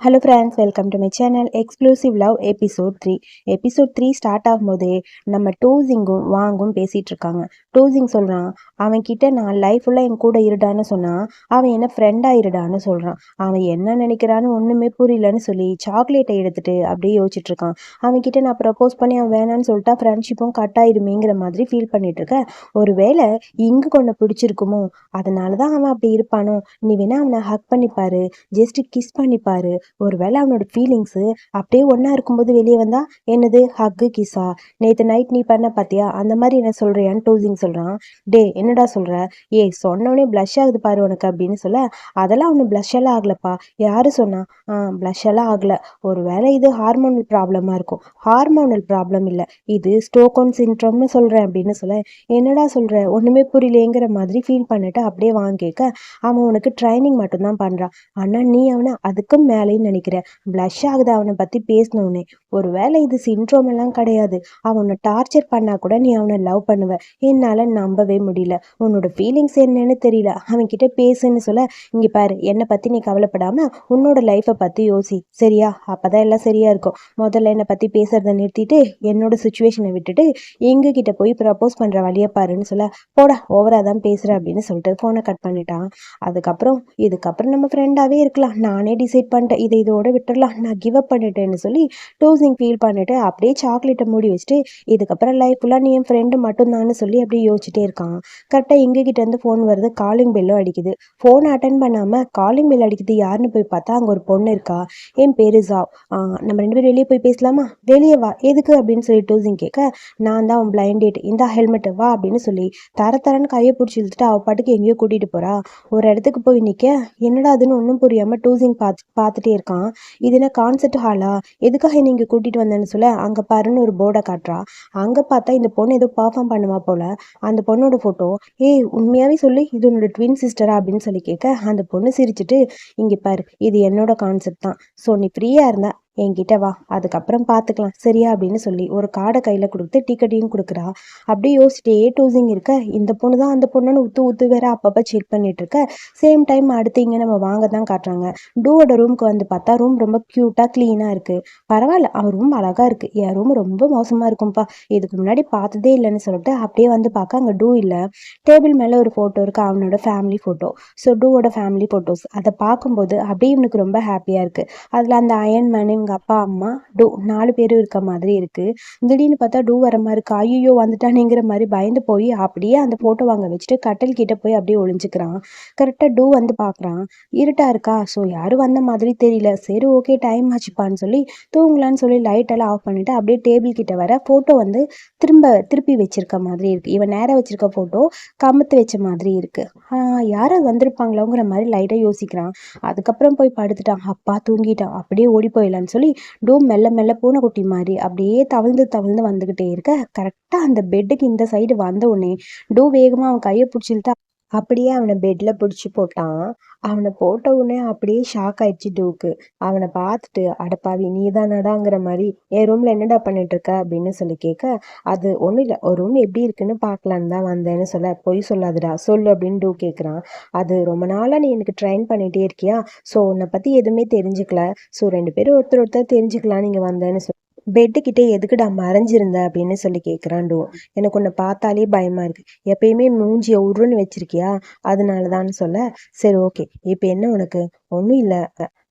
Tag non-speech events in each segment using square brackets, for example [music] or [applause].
Hello friends welcome to my channel exclusive love episode three episode three start ஆகும்போதே நம்ம டூசிங்கும் வாங்கும் பேசிகிட்டு இருக்காங்க. டூசிங் சொல்கிறான் அவன் கிட்ட நான் லைஃப் ஃபுல்லாக என் கூட இருடான்னு சொன்னான் அவன் என்ன ஃப்ரெண்டாக இருடான்னு சொல்கிறான் அவன் என்ன நினைக்கிறான்னு ஒன்றுமே புரியலன்னு சொல்லி சாக்லேட்டை எடுத்துட்டு அப்படியே யோசிச்சிட்டுருக்கான் அவன் கிட்ட நான் ப்ரப்போஸ் பண்ணி அவன் வேணான்னு சொல்லிட்டா ஃப்ரெண்ட்ஷிப்பும் கட் ஆயிருமேங்கிற மாதிரி ஃபீல் பண்ணிட்டு இருக்க. ஒருவேளை இங்கு கொண்டு பிடிச்சிருக்குமோ அதனால தான் அவன் அப்படி இருப்பானோ? நீ வேணா அவனை ஹக் பண்ணிப்பாரு ஜஸ்ட்டு கிஸ் பண்ணிப்பாரு. ஒருவேளை அவனோட ஃபீலிங்ஸு அப்படியே ஒன்றா இருக்கும்போது வெளியே வந்தா என்னது? ஹக்கு கிஸா நேற்று நைட் நீ பண்ண பார்த்தியா அந்த மாதிரி என்ன சொல்கிறியான்னு டூசிங் சொல்கிறான் டே என்னடா சொல்கிற ஏய் சொன்னோடனே ப்ளஷ் ஆகுது பாரு உனக்கு அப்படின்னு சொல்ல அதெல்லாம் அவனு ப்ளஷ் எல்லாம் ஆகலப்பா. யாரு சொன்னா? ஆ ப்ளஷ் எல்லாம் ஆகலை. ஒருவேளை இது ஹார்மோனல் ப்ராப்ளமாக இருக்கும். ஹார்மோனல் ப்ராப்ளம் இல்லை. இது ஸ்டோக்கோன் சின்ட்ரம்னு சொல்கிறேன் அப்படின்னு சொல்ல என்னடா சொல்கிற ஒன்றுமே புரியலேங்கிற மாதிரி ஃபீல் பண்ணிட்டு அப்படியே வாங்க கேட்க அவன் உனக்கு ட்ரைனிங் மட்டும்தான் பண்ணுறான் ஆனால் நீ அவனை அதுக்கும் அப்படின்னு நினைக்கிறேன். ப்ளஷ் ஆகுது அவனை பற்றி பேசினோடனே ஒருவேளை இது சின்ட்ரோம் எல்லாம் கிடையாது. அவனை டார்ச்சர் பண்ணா கூட நீ அவனை லவ் பண்ணுவ. என்னால் நம்பவே முடியல. உன்னோட ஃபீலிங்ஸ் என்னன்னு தெரியல. அவன்கிட்ட பேசுன்னு சொல்ல இங்கே பாரு என்னை பற்றி நீ கவலைப்படாமல் உன்னோட லைஃப்பை பற்றி யோசி. சரியா? அப்போ தான் எல்லாம் சரியாக இருக்கும். முதல்ல என்னை பற்றி பேசுகிறத நிறுத்திட்டு என்னோட சுச்சுவேஷனை விட்டுட்டு எங்ககிட்ட போய் ப்ரப்போஸ் பண்ணுற வழியை பாருன்னு சொல்ல போடா ஓவராக தான் பேசுகிற அப்படின்னு சொல்லிட்டு ஃபோனை கட் பண்ணிட்டான். அதுக்கப்புறம் இதுக்கப்புறம் நம்ம ஃப்ரெண்டாகவே இருக்கலாம். நானே டிசைட் பண்ணிட்டேன். இதை இதோட விட்டுறலாம். நான் கிவ் அப் பண்ணிட்டேன்னு சொல்லி டூசிங் ஃபீல் பண்ணிட்டு அப்படியே சாக்லேட்டை மூடி வச்சுட்டு இதுக்கப்புறம் லைஃப் ஃபுல்லாக நீ என் ஃப்ரெண்டு மட்டும்தான்னு சொல்லி அப்படியே யோசிச்சுட்டே இருக்கான். கரெக்டாக எங்ககிட்ட இருந்து ஃபோன் வருது. காலிங் பெல்லும் அடிக்குது. ஃபோன் அட்டன் பண்ணாமல் காலிங் பெல் அடிக்குது. யாருன்னு போய் பார்த்தா அங்கே ஒரு பொண்ணு இருக்கா? என் பேரு ஜாவ். நம்ம ரெண்டு பேரும் வெளியே போய் பேசலாமா? வெளியே வா. எதுக்கு அப்படின்னு சொல்லி டூசிங் கேட்க நான் தான் அவன் பிளைண்ட் டேட் இந்த ஹெல்மெட்டு வா அப்படின்னு சொல்லி தர தரன்னு கையை பிடிச்சி இழுத்துட்டு அவள் பாட்டுக்கு எங்கேயோ கூட்டிகிட்டு போகிறா ஒரு இடத்துக்கு போய் நிற்க என்னடா அதுன்னு ஒன்றும் புரியாமல் டூசிங் பார்த்து பார்த்துட்டே இருக்கான் இது என்ன கான்சர்ட் ஹாலா எதுக்காக நீங்க கூட்டிட்டு வந்தேன்னு சொல்ல அங்க பாருன்னு ஒரு போர்டை காட்டுறா. அங்க பார்த்தா இந்த பொண்ணு ஏதோ பர்ஃபார்ம் பண்ணுவா போல. அந்த பொண்ணோட போட்டோ ஏய் உண்மையாவே சொல்லி இது உன்னோட ட்வின் சிஸ்டரா அப்படின்னு சொல்லி கேட்க அந்த பொண்ணு சிரிச்சுட்டு இங்க பாரு இது என்னோட கான்செப்ட் தான். ஸோ நீ ஃப்ரீயா இருந்தா என்கிட்ட வா அதுக்கப்புறம் பார்த்துக்கலாம் சரியா? அப்படின்னு சொல்லி ஒரு கார்டை கையில் கொடுத்து டிக்கெட்டையும் கொடுக்குறா. அப்படியே யோசிச்சுட்டு ஏ டூசிங் இருக்க? இந்த பொண்ணு தான் அந்த பொண்ணுன்னு உத்து உத்து வேற அப்பப்போ செக் பண்ணிட்டு இருக்க. சேம் டைம் அடுத்து இங்கே நம்ம வாங்க தான் காட்டுறாங்க. டூவோட ரூமுக்கு வந்து பார்த்தா ரூம் ரொம்ப க்யூட்டாக க்ளீனாக இருக்குது பரவாயில்ல அவன் ரூம் அழகாக இருக்குது என் ரூம் ரொம்ப மோசமாக இருக்கும்ப்பா இதுக்கு முன்னாடி பார்த்ததே இல்லைன்னு சொல்லிட்டு அப்படியே வந்து பார்க்க அங்கே டூ இல்லை. டேபிள் மேலே ஒரு ஃபோட்டோ இருக்குது அவனோட ஃபேமிலி ஃபோட்டோ ஸோ டூவோட ஃபேமிலி ஃபோட்டோஸ் அதை பார்க்கும்போது அப்படியே இவனுக்கு ரொம்ப ஹாப்பியாக இருக்குது அதில் அந்த அயன் மேனு அவங்க அப்பா அம்மா டூ நாலு பேரும் இருக்க மாதிரி இருக்குது திடீர்னு பார்த்தா டூ வர மாதிரி இருக்கு. ஐயோ வந்துட்டானேங்கிற மாதிரி பயந்து போய் அப்படியே அந்த ஃபோட்டோ வாங்க வச்சுட்டு கட்டல் கிட்ட போய் அப்படியே ஒளிஞ்சுக்கிறான். கரெக்டாக டூ வந்து பார்க்குறான். இருட்டா இருக்கா? ஸோ யாரும் வந்த மாதிரி தெரியல. சரி ஓகே டைம் ஆச்சுப்பான்னு சொல்லி தூங்கலான்னு சொல்லி லைட் எல்லாம் ஆஃப் பண்ணிட்டு அப்படியே டேபிள் கிட்ட வர ஃபோட்டோ வந்து திரும்ப திருப்பி வச்சிருக்க மாதிரி இருக்கு. இவன் நேராக வச்சிருக்க ஃபோட்டோ கமுத்து வச்ச மாதிரி இருக்கு. யாரும் வந்திருப்பாங்களோங்கிற மாதிரி லைட்டாக யோசிக்கிறான். அதுக்கப்புறம் போய் படுத்துட்டான். அப்பா தூங்கிட்டான். அப்படியே ஓடி போயிடலான்னு சொல்லி டூம் மெல்ல மெல்ல பூனைக்குட்டி மாதிரி. அப்படியே தவழ்ந்து தவிழ்ந்து வந்துக்கிட்டே இருக்க. கரெக்டாக அந்த பெட்டுக்கு இந்த சைடு வந்த உடனே டோ வேகமாக அவன் கையை பிடிச்சிருந்தா அப்படியே அவனை பெட்டில் பிடிச்சி போட்டான். அவனை போட்ட உடனே அப்படியே ஷாக் ஆயிடுச்சு டூக்கு. அவனை பார்த்துட்டு அடப்பாவி நீ தானடாங்கிற மாதிரி என் ரூமில் என்னடா பண்ணிட்டு இருக்க அப்படின்னு சொல்லி கேட்க அது ஒன்றும் இல்லை. ஒரு ரூம் எப்படி இருக்குன்னு பார்க்கலான்னு தான் வந்தேன்னு சொல்ல பொய் சொல்லாதுடா. சொல்லு அப்படின்னு டூ கேட்குறான் அது ரொம்ப நாளாக நீ எனக்கு ட்ரைன் பண்ணிகிட்டே இருக்கியா? ஸோ உன்னை பற்றி எதுவுமே தெரிஞ்சுக்கல. ஸோ ரெண்டு பேரும் ஒருத்தர் ஒருத்தர் தெரிஞ்சுக்கலாம் நீங்கள் வந்தேன்னு சொல்லி பெட்டுக்கிட்டே எதுக்குடா மறைஞ்சிருந்த அப்படின்னு சொல்லி கேட்குறான் டோ. எனக்கு உன்னை பார்த்தாலே பயமா இருக்கு. எப்பயுமே மூஞ்சியை உருன்னு வச்சிருக்கியா? அதனால தான் சொல்ல. சரி ஓகே இப்போ என்ன உனக்கு? ஒன்றும் இல்லை.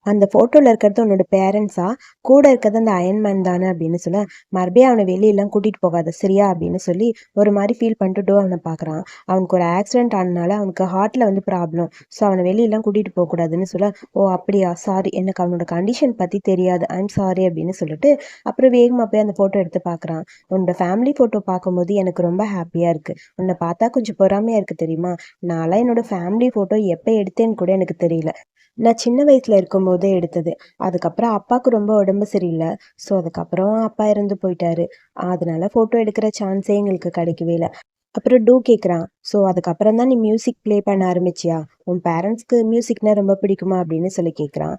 அந்த ஃபோட்டோவில் இருக்கிறது உன்னோட பேரண்ட்ஸா கூட இருக்கிறது அந்த அயன்மேன் தானே அப்படின்னு சொல்ல மறுபடியும் அவனை வெளியெல்லாம் கூட்டிகிட்டு போகாத சரியா? அப்படின்னு சொல்லி ஒரு மாதிரி ஃபீல் பண்ணிட்டு டோ அவனை பார்க்குறான். அவனுக்கு ஒரு ஆக்சிடென்ட் ஆனனால அவனுக்கு ஹார்ட்டில் வந்து ப்ராப்ளம் ஸோ அவனை வெளியெல்லாம் கூட்டிகிட்டு போகக்கூடாதுன்னு சொல்ல ஓ அப்படியா? சாரி எனக்கு அவனோட கண்டிஷன் பற்றி தெரியாது. ஐம் சாரி அப்படின்னு சொல்லிட்டு அப்புறம் வேகமாக போய் அந்த ஃபோட்டோ எடுத்து பார்க்குறான். உன்னோட ஃபேமிலி ஃபோட்டோ பார்க்கும்போது எனக்கு ரொம்ப ஹாப்பியாக இருக்குது உன்னை பார்த்தா கொஞ்சம் பொறாமையாக இருக்குது தெரியுமா? நான்லாம் என்னோட ஃபேமிலி ஃபோட்டோ எப்போ எடுத்தேன்னு கூட எனக்கு தெரியல. நான் சின்ன வயசில் இருக்கும்போதே எடுத்தது. அதுக்கப்புறம் அப்பாவுக்கு ரொம்ப உடம்பு சரியில்லை. ஸோ அதுக்கப்புறம் அப்பா இறந்து போயிட்டாரு. அதனால ஃபோட்டோ எடுக்கிற சான்ஸே எங்களுக்கு கிடைக்கவே இல்லை. அப்புறம் டூ கேட்குறான் ஸோ அதுக்கப்புறம் தான் நீ மியூசிக் ப்ளே பண்ண ஆரம்பிச்சியா? உன் பேரண்ட்ஸ்க்கு மியூசிக்னா ரொம்ப பிடிக்குமா அப்படின்னு சொல்லி கேட்குறான்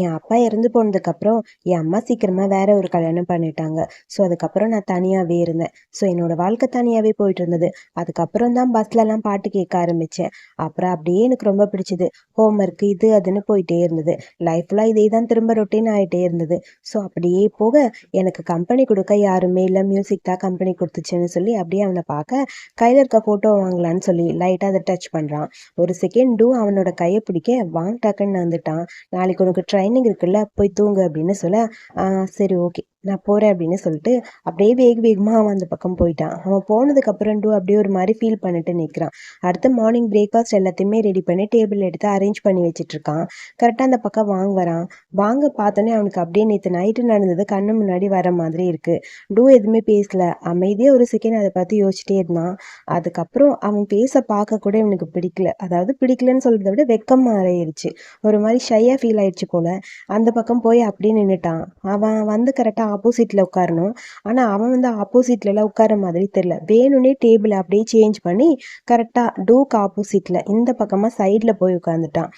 என் அப்பா இறந்து போனதுக்கப்புறம் என் அம்மா சீக்கிரமாக வேற ஒரு கல்யாணம் பண்ணிட்டாங்க. ஸோ அதுக்கப்புறம் நான் தனியாகவே இருந்தேன். ஸோ என்னோட வாழ்க்கை தனியாகவே போயிட்டு இருந்தது. அதுக்கப்புறம் தான் பஸ்லலாம் பாட்டு கேட்க ஆரம்பித்தேன் அப்புறம் அப்படியே எனக்கு ரொம்ப பிடிச்சது. ஹோம்ஒர்க் இது அதுன்னு போயிட்டே இருந்தது. லைஃப்லாம் இதே தான் திரும்ப ரொட்டீன் ஆகிட்டே இருந்தது. ஸோ அப்படியே போக எனக்கு கம்பெனி கொடுக்க யாருமே இல்லை. மியூசிக் தான் கம்பெனி கொடுத்துச்சுன்னு சொல்லி அப்படியே அவனை பார்க்க கையில் இருக்க ஃபோட்டோ வாங்கலான்னு சொல்லி லைட்டாக அதை டச் பண்ணுறான் ஒரு செகண்ட் டூ அவனோட கையை பிடிக்க வாங் டக்குன்னு வந்துட்டான் நாளைக்கு உனக்கு ட்ரைனிங் இருக்குல்ல போய் தூங்கு அப்படின்னு சொல்ல சரி ஓகே நான் போகிறேன் அப்படின்னு சொல்லிட்டு அப்படியே வேக வேகமாக அவன் அந்த பக்கம் போயிட்டான். அவன் போனதுக்கப்புறம் டூ அப்படியே ஒரு மாதிரி ஃபீல் பண்ணிட்டு நிற்கிறான் அடுத்து மார்னிங் பிரேக்ஃபாஸ்ட் எல்லாத்தையுமே ரெடி பண்ணி டேபிள் எடுத்து அரேஞ்ச் பண்ணி வச்சிட்ருக்கான் கரெக்டாக அந்த பக்கம் வாங்க வரான் வாங்க பார்த்தோன்னே அவனுக்கு அப்படியே நேற்று நைட்டு நடந்தது கண்ணு முன்னாடி வர மாதிரி இருக்குது டூ எதுவுமே பேசல. அமைதியாக ஒரு செகண்ட் அதை பார்த்து யோசிச்சிட்டே இருந்தான். அதுக்கப்புறம் அவன் பேச பார்க்க கூட இவனுக்கு பிடிக்கல. அதாவது பிடிக்கலன்னு சொல்கிறத விட வெக்கம் மாறிடுச்சு. ஒரு மாதிரி ஷையாக ஃபீல் ஆயிடுச்சு போல். அந்த பக்கம் போய் அப்படியே நின்றுட்டான் அவன் வந்து கரெக்டாக ஆப்போசிட்டில் உட்காரணும். ஆனால் அவன் வந்து ஆப்போசிட்லலாம் உட்கார மாதிரி தெரில வேணும்னே டேபிளை அப்படியே சேஞ்ச் பண்ணி கரெக்டாக டூக்கு ஆப்போசிட்டில் இந்த பக்கமாக சைடில் போய் உட்காந்துட்டான்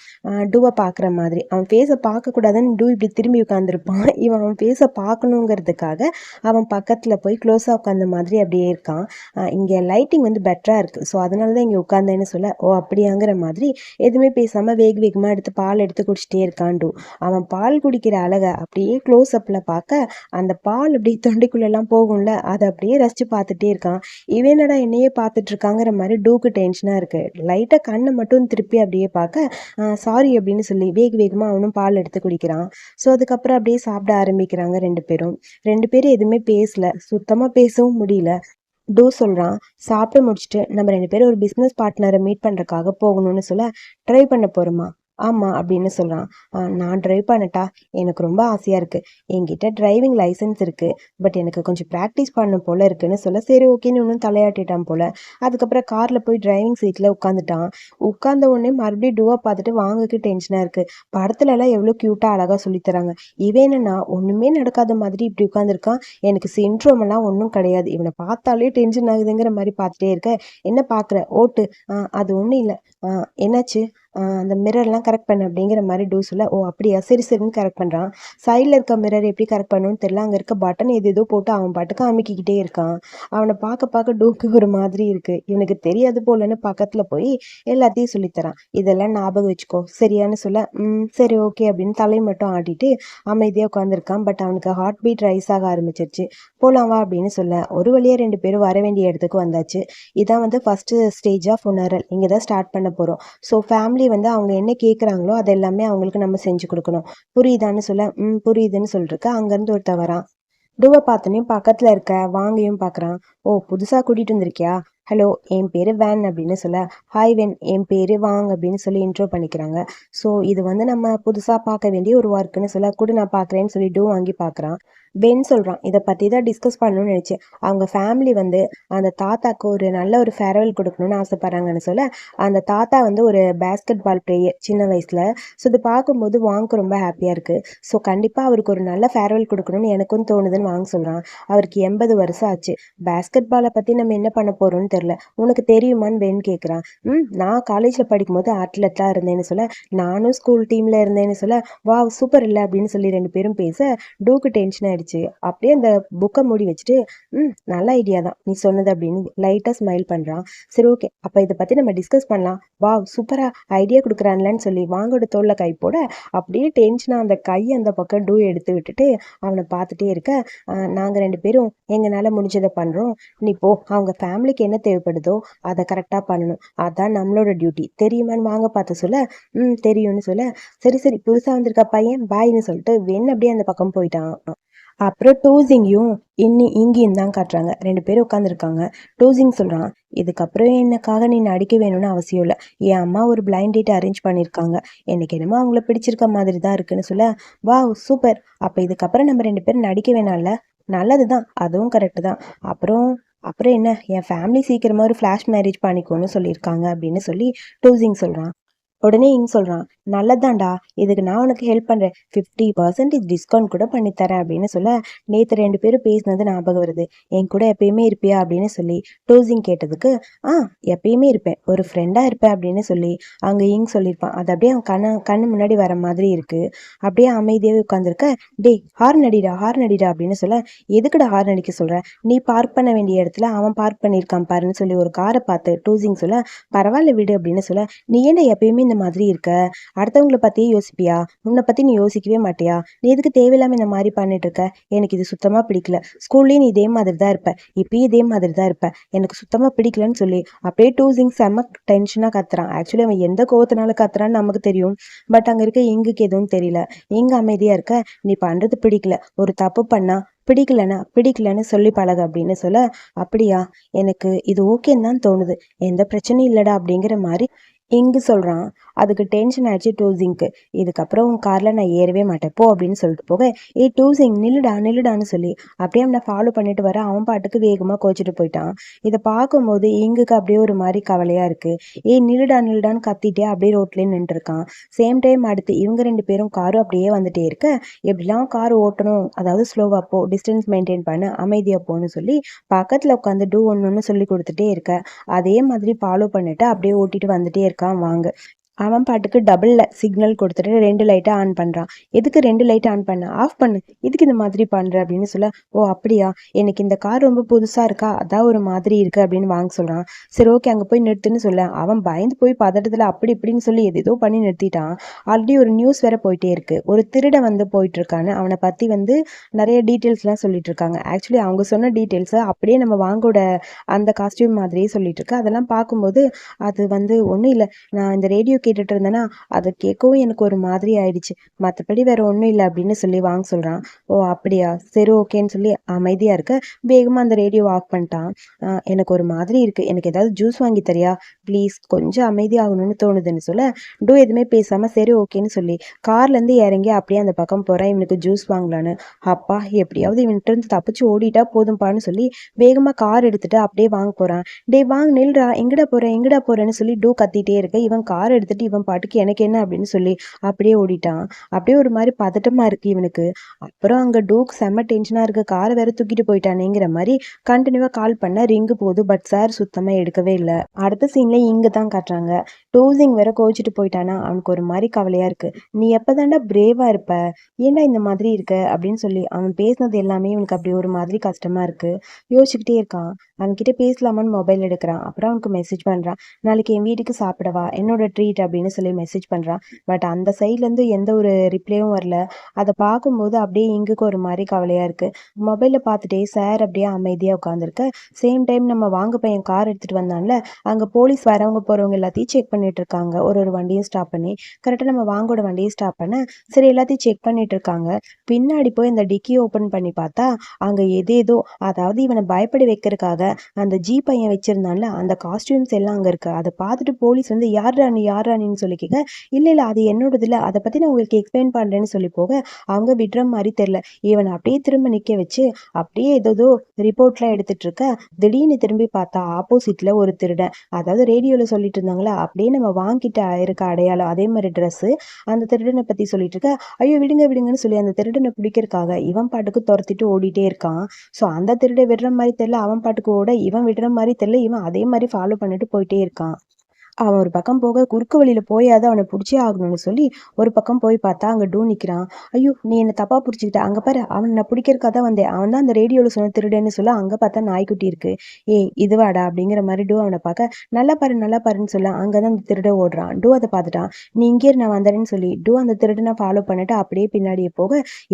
டூவை பார்க்குற மாதிரி. அவன் ஃபேஸை பார்க்கக்கூடாதுன்னு டூ இப்படி திரும்பி உட்காந்துருப்பான் [laughs] இவன் அவன் ஃபேஸை பார்க்கணுங்கிறதுக்காக அவன் பக்கத்தில் போய் க்ளோஸாக உட்காந்த மாதிரி அப்படியே இருக்கான். இங்கே லைட்டிங் வந்து பெட்டராக இருக்குது ஸோ அதனால தான் இங்கே உட்காந்தேன்னு சொல்ல ஓ அப்படியாங்கிற மாதிரி எதுவுமே பேசாமல் வேக வேகமாக எடுத்து பால் எடுத்து குடிச்சிட்டே இருக்கான் டூ அவன் பால் குடிக்கிற அழகை அப்படியே க்ளோஸ் அப்பில் பார்க்க அந்த பால் அப்படியே தொண்டைக்குள்ளெல்லாம் போகும்ல அதை அப்படியே ரசித்து பார்த்துட்டே இருக்கான். இவனடா என்னையே பார்த்துட்டு இருக்காங்கிற மாதிரி டூக்கு டென்ஷனாக இருக்குது லைட்டாக கண்ணை மட்டும் திருப்பி அப்படியே பார்க்க சாரி அப்படின்னு சொல்லி வேக வேகமாக அவனும் பால் எடுத்து குடிக்கிறான். ஸோ அதுக்கப்புறம் அப்படியே சாப்பிட ஆரம்பிக்கிறாங்க ரெண்டு பேரும். ரெண்டு பேரும் எதுவுமே பேசல. சுத்தமாக பேசவும் முடியல. டூ சொல்கிறான் சாப்பிட்டு முடிச்சுட்டு நம்ம ரெண்டு பேரும் ஒரு பிஸ்னஸ் பார்ட்னரை மீட் பண்ணுறக்காக போகணும்னு சொல்ல ட்ரை பண்ண போகிறோமா ஆமாம் அப்படின்னு சொல்கிறான் நான் ட்ரைவ் பண்ணட்டா எனக்கு ரொம்ப ஆசையாக இருக்குது என்கிட்ட டிரைவிங் லைசன்ஸ் இருக்குது பட் எனக்கு கொஞ்சம் ப்ராக்டிஸ் பண்ண போல் இருக்குன்னு சொல்ல சரி ஓகேன்னு ஒன்றும் தலையாட்டிட்டான் போல். அதுக்கப்புறம் காரில் போய் டிரைவிங் சீட்டில் உட்காந்துட்டான் உட்காந்த உடனே மறுபடியும் டூவாக பார்த்துட்டு வாங்கக்கு டென்ஷனாக இருக்குது படத்துலலாம் எவ்வளோ க்யூட்டாக அழகாக சொல்லித்தராங்க இவன் என்னன்னா ஒன்றுமே நடக்காத மாதிரி இப்படி உட்காந்துருக்கான் எனக்கு சின்ட்ரோமெல்லாம் ஒன்றும் கிடையாது. இவனை பார்த்தாலே டென்ஷன் ஆகுதுங்கிற மாதிரி பார்த்துட்டே இருக்க. என்ன பார்க்குற? ஓட்டு. அது ஒன்றும் இல்லை. என்னாச்சு? அந்த மிரர்லாம் கரெக்ட் பண்ணு அப்படிங்கிற மாதிரி டூ சொல்ல ஓ அப்படியா? சரி சரின்னு கரெக்ட் பண்ணுறான் சைடில் இருக்க மிரர் எப்படி கரெக்ட் பண்ணணும்னு தெரியல. அங்கே இருக்க பட்டன் எது ஏதோ போட்டு அவன் பாட்டுக்கு அமைக்கிக்கிட்டே இருக்கான். அவனை பார்க்க பார்க்க டூக்கு ஒரு மாதிரி இருக்குது இவனுக்கு தெரியாது போலன்னு பக்கத்தில் போய் எல்லாத்தையும் சொல்லித்தரான். இதெல்லாம் ஞாபகம் வச்சுக்கோ. சரியானு சொல்ல ம் சரி ஓகே அப்படின்னு தலை மட்டும் ஆட்டிட்டு அமைதியாக உட்காந்துருக்கான் பட் அவனுக்கு ஹார்ட் பீட் ரைஸ் ஆக ஆரம்பிச்சிருச்சு. போலாம் வா அப்படின்னு சொல்ல ஒரு வழியாக ரெண்டு பேரும் வர வேண்டிய இடத்துக்கு வந்தாச்சு. இதான் வந்து ஃபஸ்ட்டு ஸ்டேஜ் ஆஃப் உணரல். இங்கே தான் ஸ்டார்ட் பண்ண போகிறோம் ஸோ ஃபேமிலி ஃபேமிலி வந்து அவங்க என்ன கேட்குறாங்களோ அது எல்லாமே அவங்களுக்கு நம்ம செஞ்சு கொடுக்கணும். புரியுதான்னு சொல்ல ம் புரியுதுன்னு சொல்லிருக்கு அங்கேருந்து ஒருத்த வரான். டூவை பார்த்தோன்னே பக்கத்தில் இருக்க வாங்கியும் பார்க்குறான் ஓ புதுசாக கூட்டிகிட்டு வந்திருக்கியா? ஹலோ என் பேர் வேன் அப்படின்னு சொல்ல ஹாய் வென் என் பேர் வாங் அப்படின்னு சொல்லி இன்ட்ரோ பண்ணிக்கிறாங்க. ஸோ இது வந்து நம்ம புதுசாக பார்க்க வேண்டிய ஒரு ஒர்க்குன்னு சொல்ல கூட நான் பார்க்குறேன்னு சொல்லி டூ வாங்கி பார்க்குறான் பென் சொல்கிறான் இதை பற்றி தான் டிஸ்கஸ் பண்ணணும்னு நினச்சேன். அவங்க ஃபேமிலி வந்து அந்த தாத்தாக்கு ஒரு நல்ல ஒரு ஃபேர்வெல் கொடுக்கணும்னு ஆசைப்பட்றாங்கன்னு சொல்ல அந்த தாத்தா வந்து ஒரு பேஸ்கெட் பால் பிளேயர் சின்ன வயசில். ஸோ இது பார்க்கும்போது வாங்க ரொம்ப ஹாப்பியாக இருக்குது ஸோ கண்டிப்பாக அவருக்கு ஒரு நல்ல ஃபேர்வெல் கொடுக்கணும்னு எனக்கும் தோணுதுன்னு வாங்க சொல்கிறான் அவருக்கு எண்பது வருஷம் ஆச்சு. பேஸ்கெட் பாலை பற்றி நம்ம என்ன பண்ண போகிறோம்னு தெரில உனக்கு தெரியுமான்னு பென் கேட்குறான் ம் நான் காலேஜில் படிக்கும்போது அட்லெட்டாக இருந்தேன்னு சொல்ல நானும் ஸ்கூல் டீமில் இருந்தேன்னு சொல்ல வா சூப்பர் இல்லை அப்படின்னு சொல்லி ரெண்டு பேரும் பேச டூக்கு டென்ஷன் ஆகிடுச்சு ஆயிடுச்சு அப்படியே அந்த புக்கை மூடி வச்சுட்டு ம் நல்ல ஐடியா தான். நீ சொன்னது அப்படின்னு லைட்டாக ஸ்மைல் பண்ணுறான் சரி ஓகே அப்போ இதை பற்றி நம்ம டிஸ்கஸ் பண்ணலாம். வா சூப்பராக ஐடியா கொடுக்குறான்லன்னு சொல்லி வாங்கோட தோளில் கை போட அப்படியே டென்ஷனாக அந்த கை அந்த பக்கம் டூ எடுத்து விட்டுட்டு அவனை பார்த்துட்டே இருக்க நாங்கள் ரெண்டு பேரும் எங்களால் முடிஞ்சதை பண்ணுறோம் நீ போ. அவங்க ஃபேமிலிக்கு என்ன தேவைப்படுதோ அதை கரெக்டாக பண்ணணும். அதான் நம்மளோட டியூட்டி தெரியுமான்னு வாங்க பார்த்து சொல்ல ம் தெரியும்னு சொல்ல. சரி சரி புதுசாக வந்திருக்க பையன் பாய்னு சொல்லிட்டு வென் அப்படியே அந்த பக்கம் போயிட்டான். அப்புறம் டூசிங்கையும் இன்னி இங்கேயும் தான் காட்டுறாங்க. ரெண்டு பேரும் உட்காந்துருக்காங்க டூசிங் சொல்கிறான் இதுக்கப்புறம் எனக்காக நீ நடிக்க வேணும்னு அவசியம் இல்லை. என் அம்மா ஒரு பிளைண்ட் டேட் அரேஞ்ச் பண்ணியிருக்காங்க. எனக்கு என்னமோ அவங்கள பிடிச்சிருக்க மாதிரி தான் இருக்குன்னு சொல்ல வா சூப்பர். அப்போ இதுக்கப்புறம் நம்ம ரெண்டு பேரும் நடிக்க வேணாம்ல நல்லது தான். அதுவும் கரெக்டு தான். அப்புறம் அப்புறம் என்ன? என் ஃபேமிலி சீக்கிரமாக ஒரு ஃப்ளாஷ் மேரேஜ் பண்ணிக்கோன்னு சொல்லியிருக்காங்க அப்படின்னு சொல்லி டூசிங் சொல்கிறான் உடனே இங்க சொல்கிறான் நல்லதாண்டா இதுக்கு நான் உனக்கு ஹெல்ப் பண்ணுறேன் ஃபிஃப்டி பர்சன்டேஜ் டிஸ்கவுண்ட் கூட பண்ணித்தரேன் அப்படின்னு சொல்ல நேற்று ரெண்டு பேரும் பேசினது ஞாபகம் வருது. என் கூட எப்பயுமே இருப்பியா? அப்படின்னு சொல்லி டோசிங் கேட்டதுக்கு ஆ எப்பயுமே இருப்பேன். ஒரு ஃப்ரெண்டாக இருப்பேன். அப்படின்னு சொல்லி அங்கே இங் சொல்லியிருப்பான். அது அப்படியே அவன் கண்ணு கண்ணு முன்னாடி வர மாதிரி இருக்குது அப்படியே அமைதியாகவே உட்காந்துருக்க டேய் ஹார்ன் அடிடா ஹார்ன் அடிடா அப்படின்னு சொல்ல எதுக்குடா ஹார்ன் அடிக்க சொல்கிற நீ பார்க் பண்ண வேண்டிய இடத்துல அவன் பார்க் பண்ணியிருக்கான் பாருன்னு சொல்லி ஒரு காரை பார்த்து டூசிங் சொல்ல பரவாயில்ல விடு அப்படின்னு சொல்ல நீ ஏன்டா எப்பயுமே இந்த மாதிரி இருக்க? அடுத்தவங்கள பற்றியே யோசிப்பியா? உன்னை பற்றி நீ யோசிக்கவே மாட்டியா? நீ எதுக்கு தேவையில்லாமல் இந்த மாதிரி பண்ணிட்டு இருக்க? எனக்கு இது சுத்தமாக பிடிக்கல. ஸ்கூல்லேயும் நீ இதே மாதிரி தான் இருப்ப. இப்பயும் இதே மாதிரி தான் இருப்ப. எனக்கு சுத்தமாக பிடிக்கலன்னு சொல்லி அப்படியே டூ சிங் செம்ம டென்ஷனாக கத்துறான். ஆக்சுவலி அவன் எந்த கோவத்தினால கத்துறான்னு நமக்கு தெரியும். பட் அங்கே இருக்க எங்குக்கு எதுவும் தெரியல. இங்க அமைதியாக இருக்க? நீ பண்ணுறது பிடிக்கல. ஒரு தப்பு பண்ணா பிடிக்கலன்னா பிடிக்கலன்னு சொல்லி பழகு அப்படின்னு சொல்ல அப்படியா? எனக்கு இது ஓகேன்னு தான் தோணுது. எந்த பிரச்சனையும் இல்லைடா அப்படிங்கிற மாதிரி இங்கு சொல்கிறான் அதுக்கு டென்ஷன் ஆயிடுச்சு டூசிங்க்கு இதுக்கப்புறம் உன் காரில் நான் ஏறவே மாட்டேன். போ அப்படின்னு சொல்லிட்டு போக ஏ டூசிங் நில்லுடா நில்லுடான்னு சொல்லி அப்படியே அவனை ஃபாலோ பண்ணிட்டு வர அவன் பாட்டுக்கு வேகமாக கோச்சிட்டு போயிட்டான். இதை பார்க்கும்போது இங்குக்கு அப்படியே ஒரு மாதிரி கவலையாக இருக்குது ஏ நில்லுடா நில்லுடான்னு கத்திட்டே அப்படியே ரோட்லேயே நின்றுருக்கான் சேம் டைம் அடுத்து இவங்க ரெண்டு பேரும் காரும் அப்படியே வந்துட்டே இருக்க எப்படிலாம் கார் ஓட்டணும்? அதாவது ஸ்லோவாக போ டிஸ்டன்ஸ் மெயின்டைன் பண்ண அமைதியாக போன்னு சொல்லி பக்கத்தில் உட்காந்து டூ ஒன்று ஒன்று சொல்லி கொடுத்துட்டே இருக்க. அதே மாதிரி ஃபாலோ பண்ணிட்டு அப்படியே ஓட்டிட்டு வந்துட்டே இருக்கான் வாங்க. அவன் பாட்டுக்கு டபுள் சிக்னல் கொடுத்துட்டு ரெண்டு லைட்டை ஆன் பண்ணுறான் எதுக்கு ரெண்டு லைட்டை ஆன் பண்ண? ஆஃப் பண்ணு. எதுக்கு இந்த மாதிரி பண்ணுற அப்படின்னு சொல்ல ஓ அப்படியா? எனக்கு இந்த கார் ரொம்ப புதுசாக இருக்கா? அதான் ஒரு மாதிரி இருக்குது அப்படின்னு வாங்க சொல்கிறான் சரி ஓகே அங்கே போய் நிறுத்துன்னு சொல்ல. அவன் பயந்து போய் பதட்டத்தில் அப்படி இப்படின்னு சொல்லி எதோ பண்ணி நிறுத்திட்டான். ஆல்ரெடி ஒரு நியூஸ் வேற போயிட்டே இருக்குது ஒரு திருட வந்து போயிட்டுருக்கான்னு அவனை பற்றி வந்து நிறைய டீட்டெயில்ஸ்லாம் சொல்லிட்டு இருக்காங்க. ஆக்சுவலி அவங்க சொன்ன டீட்டெயில்ஸை அப்படியே நம்ம வாங்கோட அந்த காஸ்டியூம் மாதிரியே சொல்லிட்டு இருக்கு. அதெல்லாம் பார்க்கும்போது அது வந்து ஒன்றும் இல்லை. நான் இந்த ரேடியோ கேட்டுட்டு இருந்தேன்னா அதை கேட்கவும் எனக்கு ஒரு மாதிரி ஆயிடுச்சு. மற்றபடி வேற ஒன்றும் இல்லை அப்படின்னு சொல்லி வாங்க சொல்கிறான் ஓ அப்படியா? சரி ஓகேன்னு சொல்லி அமைதியாக இருக்க வேகமாக அந்த ரேடியோ ஆஃப் பண்ணிட்டான். எனக்கு ஒரு மாதிரி இருக்குது எனக்கு ஏதாவது ஜூஸ் வாங்கி தரியா? ப்ளீஸ் கொஞ்சம் அமைதியாகணும்னு தோணுதுன்னு சொல்ல டூ எதுவுமே பேசாமல் சரி ஓகேன்னு சொல்லி கார்லேருந்து இறங்கி அப்படியே அந்த பக்கம் போகிறேன் இவனுக்கு ஜூஸ் வாங்கலான்னு. அப்பா எப்படியாவது இவன்கிட்ட இருந்து தப்பிச்சு ஓடிட்டா போதும்ப்பான்னு சொல்லி வேகமாக கார் எடுத்துகிட்டு அப்படியே வாங்க போகிறான் டே வாங்க நில்றா. எங்கடா போகிறேன் எங்கடா போகிறேன்னு சொல்லி டூ கத்திட்டே இருக்க. இவன் கார் எடுத்து பார்த்துட்டு இவன் பாட்டுக்கு எனக்கு என்ன அப்படின்னு சொல்லி அப்படியே ஓடிட்டான். அப்படியே ஒரு மாதிரி பதட்டமாக இருக்குது இவனுக்கு. அப்புறம் அங்கே டூக் செம்ம டென்ஷனாக இருக்குது காரை வேற தூக்கிட்டு போயிட்டானேங்கிற மாதிரி கண்டினியூவாக கால் பண்ண ரிங்கு போகுது பட் சார் சுத்தமாக எடுக்கவே இல்லை. அடுத்த சீனில் இங்கே தான் காட்டுறாங்க. டூசிங் வேற கோச்சிட்டு போயிட்டானா? அவனுக்கு ஒரு மாதிரி கவலையாக இருக்குது நீ எப்போ தாண்டா பிரேவாக இருப்ப? ஏன்டா இந்த மாதிரி இருக்க? அப்படின்னு சொல்லி அவன் பேசினது எல்லாமே இவனுக்கு அப்படி ஒரு மாதிரி கஷ்டமாக இருக்குது யோசிச்சுக்கிட்டே இருக்கான். அவன்கிட்ட பேசலாமான்னு மொபைல் எடுக்கிறான். அப்புறம் அவனுக்கு மெசேஜ் பண்ணுறான் நாளைக்கு என் வீட்டுக்கு சாப்பிடவா? என்னோட ட்ரீட் அப்படின்னு சொல்லி மெசேஜ் பண்ணுறான் பட் அந்த சைட்லேருந்து எந்த ஒரு ரிப்ளையும் வரல. அதை பார்க்கும்போது அப்படியே இங்குக்கு ஒரு மாதிரி கவலையாக இருக்குது மொபைலில் பார்த்துட்டே சார் அப்படியே அமைதியாக உட்காந்துருக்க சேம் டைம் நம்ம வாங்க பையன் கார் எடுத்துகிட்டு வந்தான்ல அங்கே போலீஸ் வரவங்க போகிறவங்க எல்லாத்தையும் செக் பண்ணிட்டு இருக்காங்க. ஒரு ஒரு வண்டியும் ஸ்டாப் பண்ணி. கரெக்டாக நம்ம வாங்கோட வண்டியை ஸ்டாப் பண்ண சரி எல்லாத்தையும் செக் பண்ணிட்டு இருக்காங்க. பின்னாடி போய் இந்த டிக்கி ஓப்பன் பண்ணி பார்த்தா அங்கே எதேதோ அதாவது இவனை பயப்பட வைக்கிறதுக்காக அந்த ஜி பையன் வச்சுருந்தான்ல அந்த காஸ்டியூம்ஸ் எல்லாம் அங்கே இருக்குது அதை பார்த்துட்டு போலீஸ் வந்து யார் ராணி யார் ராணின்னு சொல்லி இல்லை இல்லை அது என்னோடது இல்லை. அதை பற்றி நான் உங்களுக்கு எக்ஸ்பிளைன் பண்ணுறேன்னு சொல்லி போக அவங்க விடுற மாதிரி தெரில. இவனை அப்படியே திரும்ப நிற்க வச்சு அப்படியே ஏதோ ரிப்போர்ட்லாம் எடுத்துட்டு இருக்க திடீர்னு திரும்பி பார்த்தா ஆப்போசிட்ல ஒரு திருடன். அதாவது ரேடியோவில் சொல்லிட்டு இருந்தாங்களா அப்படியே நம்ம வாங்கிட்ட இருக்க அடையாளம் அதே மாதிரி ட்ரெஸ்ஸு அந்த திருடனை பற்றி சொல்லிட்டு இருக்க ஐயோ விடுங்க விடுங்கன்னு சொல்லி அந்த திருடனை பிடிக்கிறக்காக இவன் பாட்டுக்கு துரத்திட்டு ஓடிட்டே இருக்கான். ஸோ அந்த திருட விடுற மாதிரி தெரில அவன் பாட்டுக்கு ஓட இவன் விடுற மாதிரி தெரில இவன் அதே மாதிரி ஃபாலோ பண்ணிட்டு போயிட்டே இருக்கான். அவன் ஒரு பக்கம் போக குறுக்கு வழியில் போயாவது அவனை பிடிச்சே ஆகணும்னு சொல்லி ஒரு பக்கம் போய் பார்த்தா அங்கே டூ நிற்கிறான் ஐயோ நீ என்னை தப்பாக பிடிச்சிக்கிட்ட. அங்கே பாரு அவன் நான் பிடிக்கிறக்காக தான் வந்தேன். அவன் தான் அந்த ரேடியோவில் சொன்ன திருடன்னு சொல்ல அங்கே பார்த்தா நாய்க்குட்டி இருக்கு. ஏய் இதுவாடா அப்படிங்கிற மாதிரி டூ அவனை பார்க்க நல்லா பாரு நல்லா பாருன்னு சொல்ல அங்கே தான் அந்த திருட ஓடுறான். டூ அதை பார்த்துட்டான். நீ இங்கே நான் வந்தேன்னு சொல்லி டூ அந்த திருடனை ஃபாலோ பண்ணிட்டு அப்படியே பின்னாடியே போக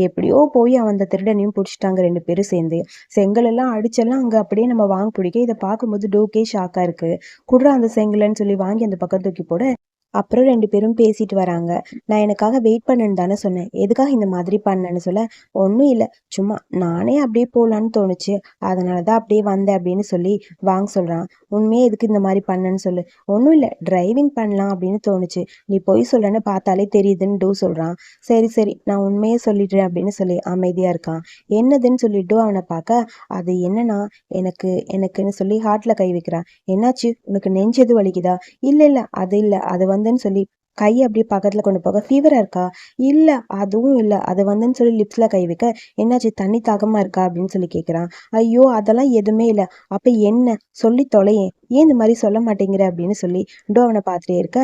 எப்படியோ போய் அவன் அந்த திருடனையும் பிடிச்சிட்டாங்க ரெண்டு பேரும் சேர்ந்து. செங்கலெல்லாம் அடிச்செல்லாம் அங்கே அப்படியே நம்ம வாங்க பிடிக்க இதை பார்க்கும்போது டூக்கே ஷாக்காக இருக்குது குடுறா அந்த செங்கல்னு சொல்லி வாங்க அந்த பக்கம் தூக்கி போட அப்புறம் ரெண்டு பேரும் பேசிட்டு வராங்க. நான் எனக்காக வெயிட் பண்ணுன்னு தானே சொன்னேன். எதுக்காக இந்த மாதிரி பண்ணேன்னு சொல்ல? ஒன்றும் இல்லை. சும்மா நானே அப்படியே போகலான்னு தோணுச்சு. அதனால தான் அப்படியே வந்தேன் அப்படின்னு சொல்லி வாங்க சொல்கிறான் உண்மையே எதுக்கு இந்த மாதிரி பண்ணேன்னு சொல்லு. ஒன்றும் இல்லை. டிரைவிங் பண்ணலாம் அப்படின்னு தோணுச்சு. நீ பொய் சொல்கிறேன்னு பார்த்தாலே தெரியுதுன்னு டூ சொல்கிறான் சரி சரி. நான் உண்மையே சொல்லிடுறேன் அப்படின்னு சொல்லி அமைதியாக இருக்கான். என்னதுன்னு சொல்லிட்டு அவனை பார்க்க அது என்னன்னா எனக்கு எனக்குன்னு சொல்லி ஹார்ட்டில் கை வைக்கிறான். என்னாச்சு? உனக்கு நெஞ்சு எது வலிக்குதா? இல்லை இல்லை. அது இல்லை. அது வந்து வந்துன்னு சொல்லி கை அப்படியே பக்கத்தில் கொண்டு போக. ஃபீவராக இருக்கா? இல்லை அதுவும் இல்லை. அது வந்துன்னு சொல்லி லிப்ஸில் கை வைக்க என்னாச்சு? தண்ணி தாகமாக இருக்கா? அப்படின்னு சொல்லி கேட்குறான் ஐயோ அதெல்லாம் எதுவுமே இல்லை. அப்போ என்ன? சொல்லி தொலையேன் ஏன் இந்த மாதிரி சொல்ல மாட்டேங்கிற அப்படின்னு சொல்லி டோ அவனை பார்த்துட்டே இருக்க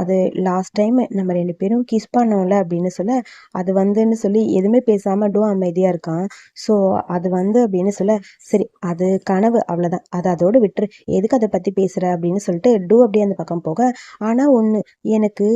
அது லாஸ்ட் டைம் நம்ம ரெண்டு பேரும் கிஸ் பண்ணோம்ல அப்படின்னு சொல்ல அது வந்துன்னு சொல்லி எதுவுமே பேசாமல் டோ அமைதியாக இருக்கான். ஸோ அது வந்து அப்படின்னு சொல்ல சரி அது கனவு அவ்வளோதான் அதை அதோடு விட்டுரு. எதுக்கு அதை பற்றி பேசுகிற அப்படின்னு சொல்லிட்டு டூ அப்படியே அந்த பக்கம் போக ஆனால் ஒன்று எனக்கு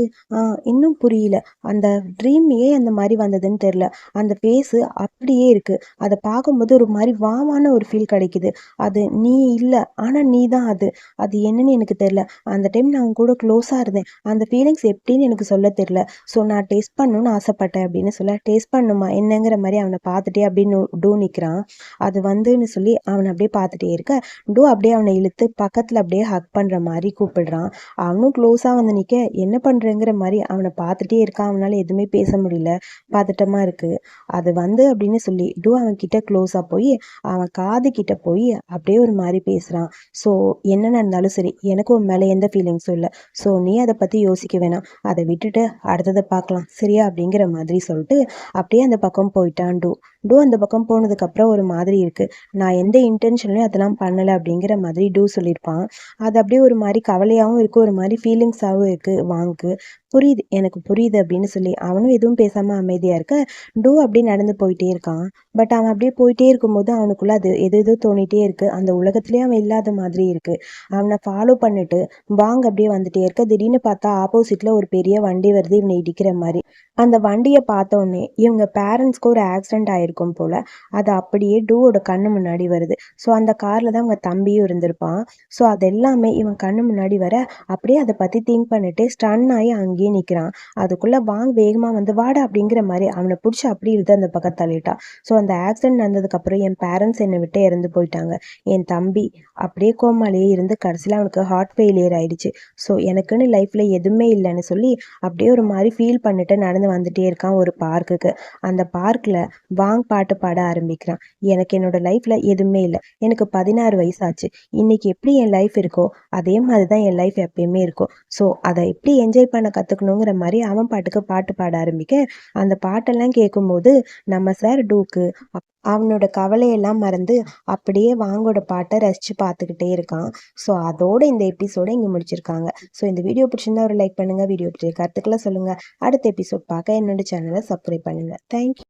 இன்னும் புரியல. அந்த ட்ரீம் ஏன் அந்த மாதிரி வந்ததுன்னு தெரில அந்த ஃபேஸு அப்படியே இருக்குது அதை பார்க்கும்போது ஒரு மாதிரி வாமான ஒரு ஃபீல் கிடைக்குது. அது நீ இல்லை. ஆனால் நீ தான் அது. அது என்னன்னு எனக்கு தெரில அந்த டைம் நான் கூட க்ளோஸாக இருந்தேன். அந்த ஃபீலிங்ஸ் எப்படின்னு எனக்கு சொல்ல தெரில ஸோ நான் டேஸ்ட் பண்ணணும்னு ஆசைப்பட்டேன் அப்படின்னு சொல்ல டேஸ்ட் பண்ணுமா என்னங்கிற மாதிரி அவனை பார்த்துட்டே அப்படின்னு டூ நிற்கிறான் அது வந்துன்னு சொல்லி அவனை அப்படியே பார்த்துட்டே இருக்க. டூ அப்படியே அவனை இழுத்து பக்கத்தில் அப்படியே ஹக் பண்ணுற மாதிரி கூப்பிடுறான். அவனும் க்ளோஸாக வந்து நிற்க என்ன பண்ணுறேங்கிற மாதிரி அவனை பார்த்துட்டே இருக்கான். அவனால் எதுவுமே பேச முடியல. பதட்டமாக இருக்குது அது வந்து அப்படின்னு சொல்லி டூ அவன் கிட்ட க்ளோஸாக போய் அவன் காது கிட்ட போய் அப்படியே ஒரு மாதிரி பேசுகிறான் ஸோ என்ன நடந்தாலும் சரி எனக்கு உன் மேலே எந்த ஃபீலிங்ஸும் இல்லை. ஸோ நீ அதை பற்றி யோசிக்க வேணாம். அதை விட்டுட்டு அடுத்ததை பார்க்கலாம். சரியா? அப்படிங்கிற மாதிரி சொல்லிட்டு அப்படியே அந்த பக்கம் போயிட்டான் டூ. டூ அந்த பக்கம் போனதுக்கப்புறம் ஒரு மாதிரி இருக்குது நான் எந்த இன்டென்ஷன்லையும் அதெல்லாம் பண்ணலை அப்படிங்கிற மாதிரி டூ சொல்லியிருப்பான். அது அப்படியே ஒரு மாதிரி கவலையாகவும் இருக்குது ஒரு மாதிரி ஃபீலிங்ஸாகவும் இருக்குது வாங்கு. புரியுது. எனக்கு புரியுது அப்படின்னு சொல்லி அவனும் எதுவும் பேசாமல் அமைதியாக இருக்க டூ அப்படியே நடந்து போயிட்டே இருக்கான். பட் அவன் அப்படியே போயிட்டே இருக்கும்போது அவனுக்குள்ள அது எது எதோ தோணிட்டே இருக்கு. அந்த உலகத்துலேயே அவன் இல்லாத மாதிரி இருக்கு. அவனை ஃபாலோ பண்ணிட்டு வாங்க அப்படியே வந்துட்டே இருக்க. திடீர்னு பார்த்தா ஆப்போசிட்ல ஒரு பெரிய வண்டி வருது. இவனை இடிக்கிற மாதிரி. அந்த வண்டியை பார்த்த உடனே இவங்க பேரண்ட்ஸ்க்கு ஒரு ஆக்சிடென்ட் ஆயிருக்கும் போல அது அப்படியே டூவோட கண்ணு முன்னாடி வருது. ஸோ அந்த காரில் தான் அவங்க தம்பியும் இருந்திருப்பான். ஸோ அது எல்லாமே இவன் கண்ணு முன்னாடி வர அப்படியே அதை பற்றி திங்க் பண்ணிட்டு ஸ்டன் ஆகி அங்கேயே நிற்கிறான் அதுக்குள்ள வாங்க வேகமாக வந்து வாடா அப்படிங்கிற மாதிரி அவனை பிடிச்சி அப்படி இழுத்து அந்த பக்கம் தள்ளிட்டான். ஸோ அந்த ஆக்சிடென்ட் நடந்ததுக்கப்புறம் என் பேரண்ட்ஸ் என்னை விட்டு இறந்து போயிட்டாங்க. என் தம்பி அப்படியே கோமாலேயே இருந்து கடைசியில் அவனுக்கு ஹார்ட் ஃபெயிலியர் ஆயிடுச்சு. ஸோ எனக்குன்னு லைஃப்பில் எதுவுமே இல்லைன்னு சொல்லி அப்படியே ஒரு மாதிரி ஃபீல் பண்ணிட்டு நடந்து வந்துட்டே இருக்கான் ஒரு பார்க்குக்கு அந்த பார்க்கில் வாங் பாட்டு பாட ஆரம்பிக்கிறான். எனக்கு என்னோட லைஃப்ல எதுவுமே இல்லை. எனக்கு பதினாறு வயசு ஆச்சு இன்னைக்கு எப்படி என் லைஃப் இருக்கோ அதே மாதிரி தான் என் லைஃப் எப்பயுமே இருக்கும். ஸோ அதை எப்படி என்ஜாய் பண்ண கற்றுக்கணுங்கிற மாதிரி அவன் பாட்டுக்கு பாட்டு பாட ஆரம்பிக்க அந்த பாட்டெல்லாம் கேட்கும்போது நம்ம சார் டூக்கு அவனோட கவலையெல்லாம் மறந்து அப்படியே வாங்கோட பாட்டை ரசித்து பார்த்துக்கிட்டே இருக்கான். ஸோ அதோட இந்த எபிசோடை இங்கே முடிச்சிருக்காங்க. ஸோ இந்த வீடியோ பிடிச்சிருந்தா ஒரு லைக் பண்ணுங்கள் வீடியோ பிடிச்ச கருத்துக்களை சொல்லுங்கள் அடுத்த எபிசோட் பார்க்க என்னோட சேனலை சப்ஸ்கிரைப் பண்ணுங்கள் தேங்க்யூ